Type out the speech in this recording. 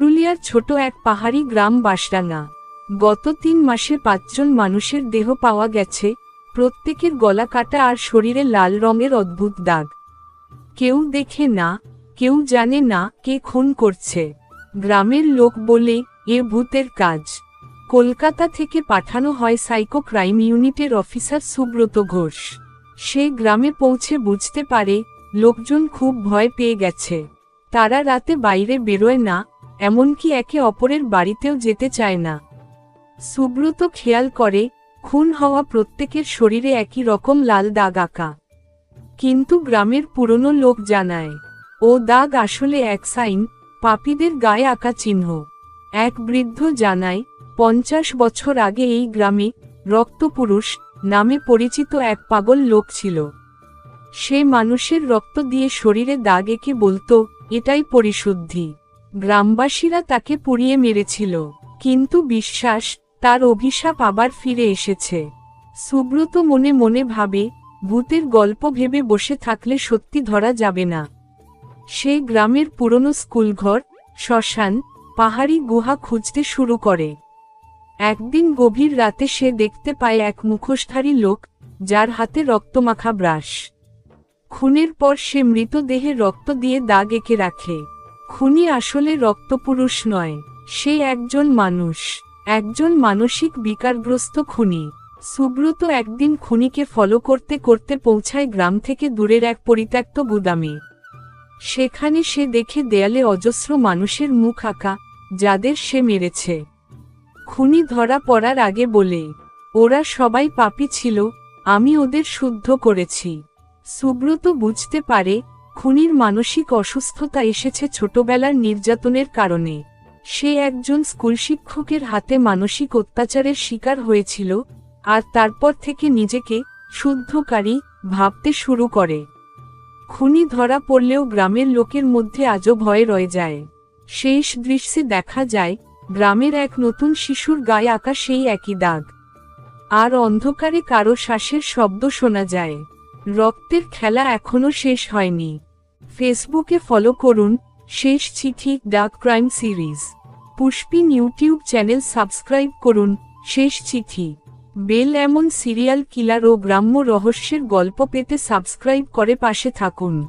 পুরুলিয়ার ছোট এক পাহাড়ি গ্রাম বাসডাঙ্গা। গত তিন মাসে পাঁচজন মানুষের দেহ পাওয়া গেছে, প্রত্যেকের গলা কাটা আর শরীরে লাল রঙের অদ্ভুত দাগ। কেউ দেখে না, কেউ জানে না কে খুন করছে। গ্রামের লোক বলে, এ ভূতের কাজ। কলকাতা থেকে পাঠানো হয় সাইকো ক্রাইম ইউনিটের অফিসার সুব্রত ঘোষ। সে গ্রামে পৌঁছে বুঝতে পারে, লোকজন খুব ভয় পেয়ে গেছে। তারা রাতে বাইরে বেরোয় না এমনকি একে অপরের বাড়িতেও যেতে চায় না। সুব্রত খেয়াল করে, খুন হওয়া প্রত্যেকের শরীরে একই রকম লাল দাগ আঁকা। কিন্তু গ্রামের পুরনো লোক জানায়, ও দাগ আসলে এক সাইন, পাপীদের গায়ে আঁকা চিহ্ন। এক বৃদ্ধ জানায়, পঞ্চাশ বছর আগে এই গ্রামে রক্তপুরুষ নামে পরিচিত এক পাগল লোক ছিল। সে মানুষের রক্ত দিয়ে শরীরে দাগ এঁকে বলতো, এটাই পরিশুদ্ধি। গ্রামবাসীরা তাকে পুড়িয়ে মেরেছিল, কিন্তু বিশ্বাস, তার অভিশাপ আবার ফিরে এসেছে। সুব্রত মনে মনে ভাবে, ভূতের গল্প ভেবে বসে থাকলে সত্যি ধরা যাবে না। সে গ্রামের পুরনো স্কুলঘর, শ্মশান, পাহাড়ি গুহা খুঁজতে শুরু করে। একদিন গভীর রাতে সে দেখতে পায় এক মুখোশধারী লোক, যার হাতে রক্তমাখা ব্রাশ। খুনের পর সে মৃতদেহে রক্ত দিয়ে দাগ এঁকে রাখে। খুনি আসলে রক্তপুরুষ নয়, সে একজন মানুষ, একজন মানসিক বিকারগ্রস্ত খুনি। সুব্রত একদিন খুনিকে ফলো করতে করতে পৌঁছায় গ্রাম থেকে দূরের এক পরিত্যক্ত গুদামে। সেখানে সে দেখে দেয়ালে অজস্র মানুষের মুখ আঁকা, যাদের সে মেরেছে। খুনি ধরা পড়ার আগে বলে, ওরা সবাই পাপি ছিল, আমি ওদের শুদ্ধ করেছি। সুব্রত বুঝতে পারে খুনির মানসিক অসুস্থতা এসেছে ছোটবেলার নির্যাতনের কারণে। সে একজন স্কুল শিক্ষকের হাতে মানসিক অত্যাচারের শিকার হয়েছিল, আর তারপর থেকে নিজেকে শুদ্ধকারী ভাবতে শুরু করে। খুনি ধরা পড়লেও গ্রামের লোকের মধ্যে আজও ভয় রয়ে যায়। শেষ দৃশ্যে দেখা যায়, গ্রামের এক নতুন শিশুর গায়ে আঁকা সেই একই দাগ। আর অন্ধকারে কারও শ্বাসের শব্দ শোনা যায়। রক্তের খেলা এখনও শেষ হয়নি। ফেসবুকে ফলো করুন, শেষ চিঠি, ডাক ক্রাইম সিরিজ। পুষ্পিন ইউটিউব চ্যানেল সাবস্ক্রাইব করুন, শেষ চিঠি। বেল এমন সিরিয়াল কিলার ও গ্রাম্য রহস্যের গল্প পেতে সাবস্ক্রাইব করে পাশে থাকুন।